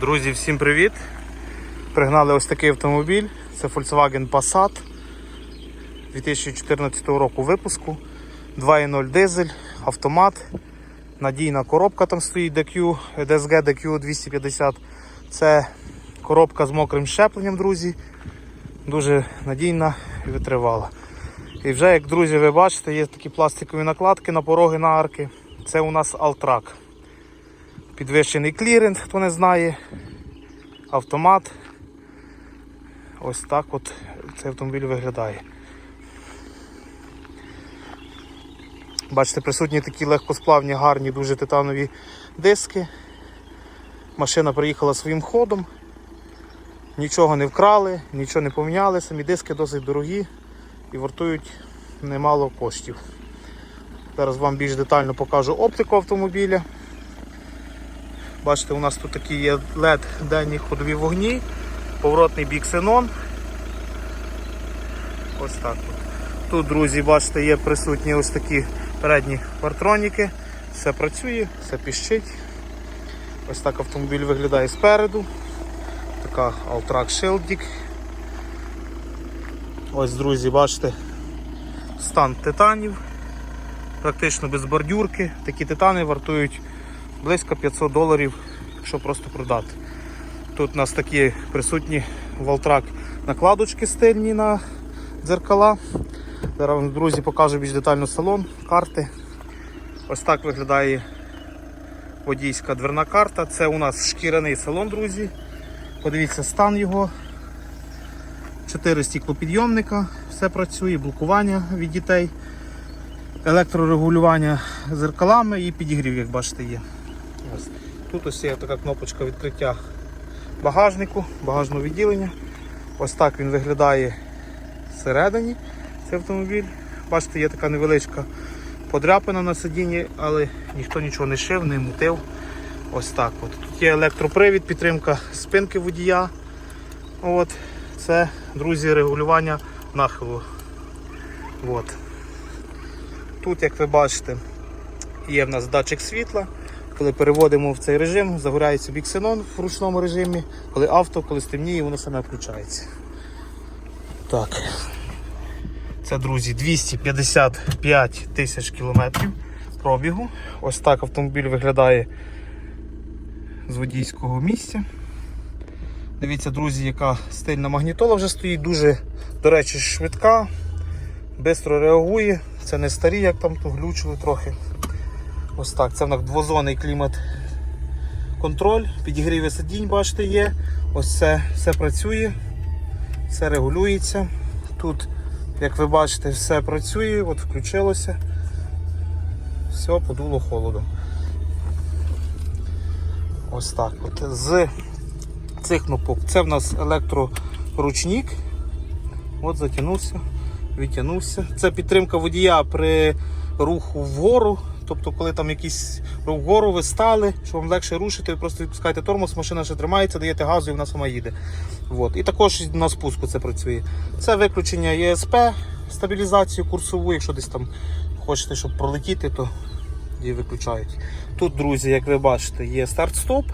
Друзі, всім привіт! Пригнали ось такий автомобіль. Це Volkswagen Passat 2014 року випуску. 2.0 дизель, автомат, надійна коробка там стоїть DQ, DSG DQ 250. Це коробка з мокрим щепленням, друзі. Дуже надійна і витривала. І вже, як друзі, ви бачите, є такі пластикові накладки на пороги на арки. Це у нас Altrac. Підвищений кліринг, хто не знає. Автомат. Ось так от цей автомобіль виглядає. Бачите, присутні такі легкосплавні, гарні, дуже титанові диски. Машина приїхала своїм ходом. Нічого не вкрали, нічого не поміняли, самі диски досить дорогі і вартують немало коштів. Зараз вам більш детально покажу оптику автомобіля. Бачите, у нас тут такі є LED денні ходові вогні, поворотний бік ксенон. Ось так. От. Тут, друзі, бачите, є присутні ось такі передні партроніки. Все працює, все піщить. Ось так автомобіль виглядає спереду. Така Altrac Shieldік. Ось, друзі, бачите, стан титанів. Практично без бордюрки. Такі титани вартують близько 500 доларів, якщо просто продати. Тут у нас такі присутні Валтрак накладочки стильні на дзеркала. Зараз вам, друзі, покажу більш детально салон, карти. Ось так виглядає водійська дверна карта. Це у нас шкіряний салон, друзі. Подивіться стан його. Чотири стіклопідйомника, все працює, блокування від дітей, електрорегулювання зеркалами і підігрів, як бачите, є. Тут ось є така кнопочка відкриття багажнику, багажного відділення. Ось так він виглядає всередині цей автомобіль. Бачите, є така невеличка подряпина на сидінні, але ніхто нічого не шив, не мутив. Ось так. От. Тут є електропривід, підтримка спинки водія. От. Це, друзі, регулювання нахилу. От. Тут, як ви бачите, є в нас датчик світла. Коли переводимо в цей режим, загоряється біксенон в ручному режимі, коли авто, коли стемніє, воно саме включається. Так. Це, друзі, 255 тисяч кілометрів пробігу. Ось так автомобіль виглядає з водійського місця. Дивіться, друзі, яка стильна магнітола вже стоїть, дуже, до речі, швидка, швидко реагує. Це не старі, як там то глючили трохи. Ось так, це в нас двозонний клімат контроль, підігріві сидінь, бачите, є. Ось це все працює, все регулюється. Тут, як ви бачите, все працює, от включилося. Все, подуло холодом. Ось так. От. З цих кнопок це в нас електроручник. От затягнувся, відтягнувся. Це підтримка водія при руху вгору. Тобто, коли там якийсь рух вгору, ви стали, щоб вам легше рушити, ви просто відпускаєте тормоз, машина ще тримається, даєте газу і вона сама їде. От. І також на спуску це працює. Це виключення ЄСП, стабілізацію курсову, якщо десь там хочете, щоб пролетіти, то її виключають. Тут, друзі, як ви бачите, є старт-стоп.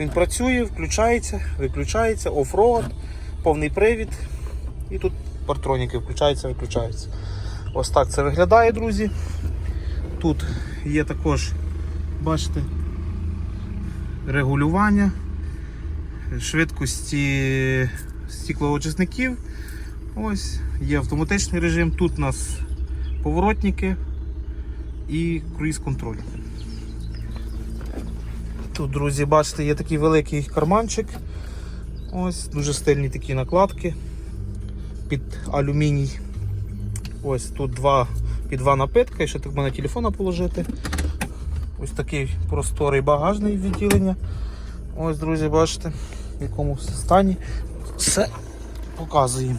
Він працює, включається, виключається, оффроад, повний привід. І тут партроніки включаються, виключаються. Ось так це виглядає, друзі. Тут є також, бачите, регулювання швидкості стіклоочисників. Ось, є автоматичний режим. Тут у нас поворотники і круїз-контроль. Тут, друзі, бачите, є такий великий карманчик. Ось, дуже стильні такі накладки під алюміній. Ось тут два, під два напитка, і ще так можна телефона положити. Ось такий просторий багажний відділення. Ось, друзі, бачите, в якому стані. Все показуємо.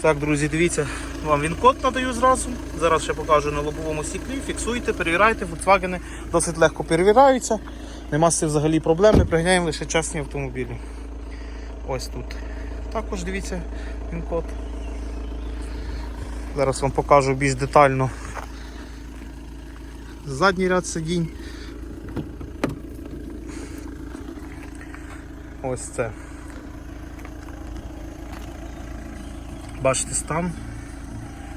Так, друзі, дивіться, вам він код надаю зразу. Зараз ще покажу на лобовому стіклі. Фіксуйте, перевіряйте, Volkswagen досить легко перевіряються. Нема з цим взагалі проблем, ми пригняємо лише частні автомобілі. Ось тут. Також дивіться він код. Зараз вам покажу більш детально задній ряд сидінь. Ось це. Бачите, стан.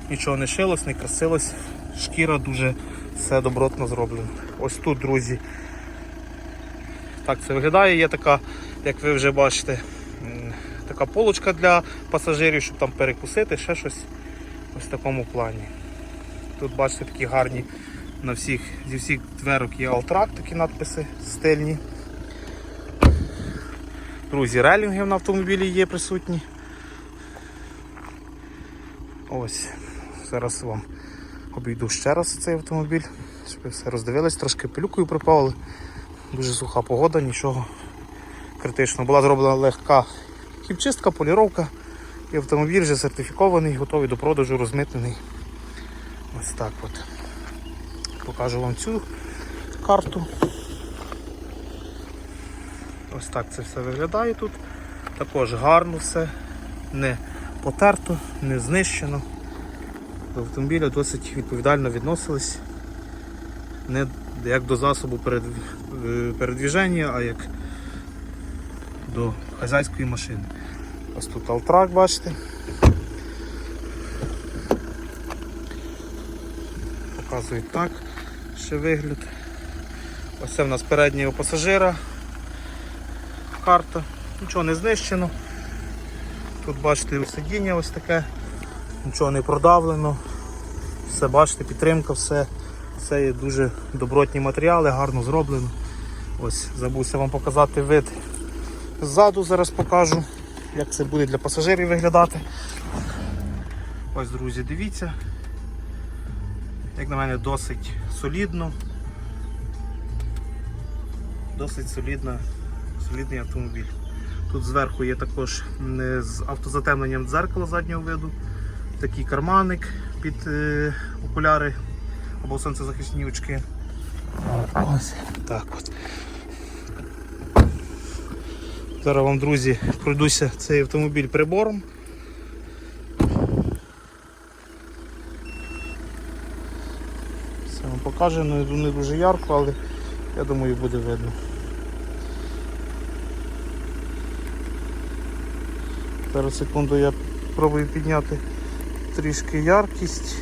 Нічого не шилось, не красилось. Шкіра дуже все добротно зроблено. Ось тут, друзі. Так це виглядає. Є така, як ви вже бачите, така полочка для пасажирів, щоб там перекусити, ще щось ось в такому плані. Тут бачите такі гарні на всіх, зі всіх дверок є Алтрак, такі надписи стильні. Друзі, релінги на автомобілі є присутні. Ось, зараз вам обійду ще раз цей автомобіль, щоб ви все роздивились, трошки пилюкою припали. Дуже суха погода, нічого критичного. Була зроблена легка хімчистка, поліровка. І автомобіль вже сертифікований, готовий до продажу, розмитнений. Ось так от. Покажу вам цю карту. Ось так це все виглядає тут. Також гарно все, не потерто, не знищено. До автомобіля досить відповідально відносились. Не як до засобу е, передвіження, а як до хазяйської машини. Ось тут алтрак, бачите. Показують так ще вигляд. Ось це в нас переднього пасажира. Карта. Нічого не знищено. Тут бачите сидіння ось таке, нічого не продавлено. Все бачите, підтримка, все. Це є дуже добротні матеріали, гарно зроблено. Ось, забувся вам показати вид ззаду, зараз покажу, як це буде для пасажирів виглядати. Ось, друзі, дивіться. Як на мене, досить солідно. Досить солідна, солідний автомобіль. Тут зверху є також з автозатемненням дзеркала заднього виду, такий карманик під е, окуляри або сонцезахисні очки. Ось так от. Зараз вам, друзі, пройдуся цей автомобіль прибором. Все вам покаже, ну не дуже ярко, але я думаю буде видно. Зараз секунду я пробую підняти трішки яркість.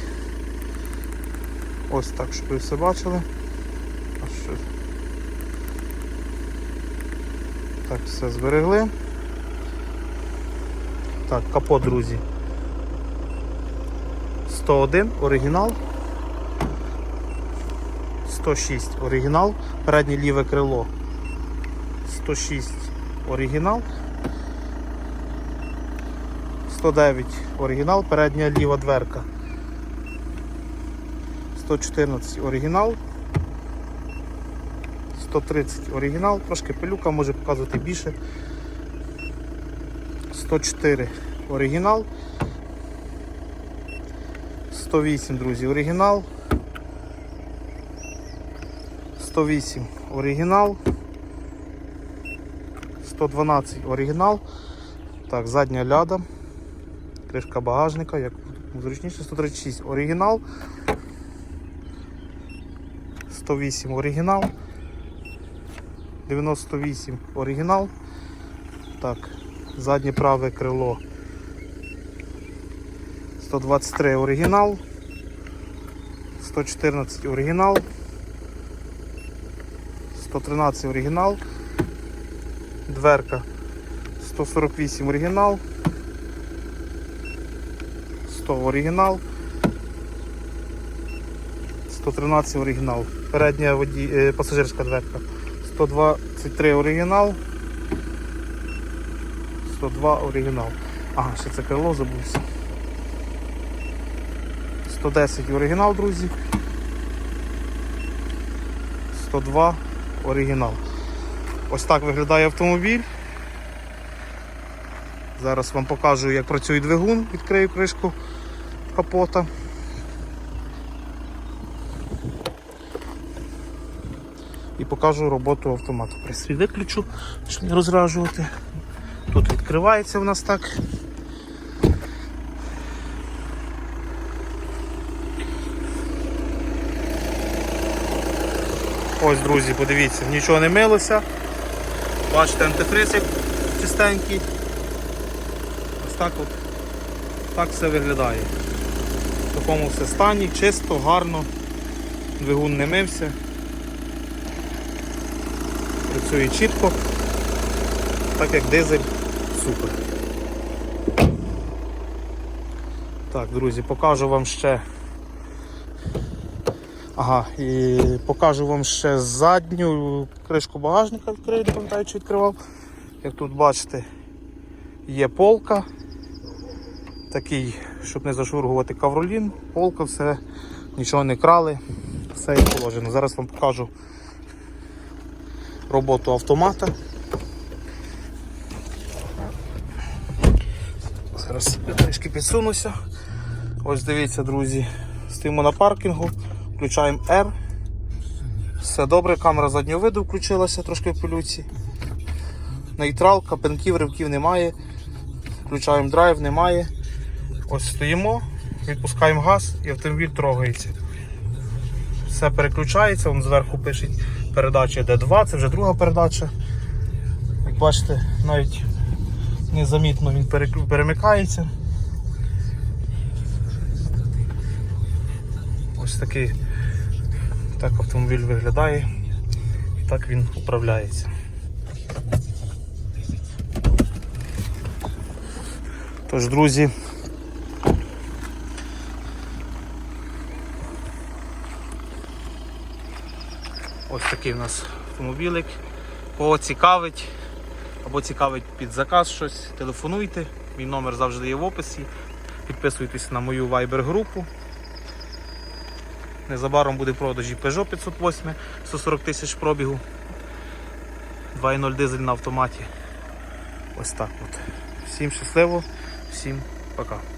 Ось так, щоб ви все бачили. А що? Так, все зберегли. Так, капот, друзі. 101 оригінал. 106 оригінал, переднє ліве крило 106 оригінал, 109 оригінал, передня ліва дверка, 114 оригінал, 130 оригінал, трошки пилюка може показувати більше, 104 оригінал, 108, друзі, оригінал. 108 оригінал, 112 оригінал. Так, задня ляда, кришка багажника, як зручніше, 136 оригінал, 108 оригінал, 98 оригінал. Так, заднє праве крило. 123 оригінал, 114 оригінал. 113 оригінал, дверка. 148 оригінал, 100 оригінал, 113 оригінал, передня воді... е, пасажирська дверка, 123 оригінал, 102 оригінал. Ага, ще це крило забувся. 110 оригінал, друзі. 102 оригінал. Ось так виглядає автомобіль. Зараз вам покажу, як працює двигун, відкрию кришку капота. І покажу роботу автомату. Пристрій виключу, щоб не розражувати. Тут відкривається в нас так. Ось, друзі, подивіться, нічого не милося. Бачите, антифризик чистенький. Ось так от так все виглядає. В такому все стані, чисто, гарно, двигун не мився. Працює чітко, так як дизель, супер. Так, друзі, покажу вам ще. Ага, і покажу вам ще задню кришку багажника відкрию, не пам'ятаю, чи відкривав. Як тут бачите, є полка. Такий, щоб не зашургувати кавролін, полка, все, нічого не крали, все як положено. Зараз вам покажу роботу автомата. Зараз трішки підсунуся. Ось дивіться, друзі, стоїмо на паркінгу, включаємо R. Все добре, камера заднього виду включилася трошки в пилюці. Нейтралка, пенків, ривків немає. Включаємо драйв, немає. Ось стоїмо, відпускаємо газ і автомобіль трогається. Все переключається, вон зверху пише передача D2, це вже друга передача. Як бачите, навіть незамітно він перемикається. Ось такий так автомобіль виглядає так він управляється. Тож, друзі, такий у нас автомобілик. Кого цікавить або цікавить під заказ щось, телефонуйте. Мій номер завжди є в описі. Підписуйтесь на мою Viber групу. Незабаром буде в продажі Peugeot 508 140 тисяч пробігу. 2.0 дизель на автоматі. Ось так от. Всім щасливо, всім пока.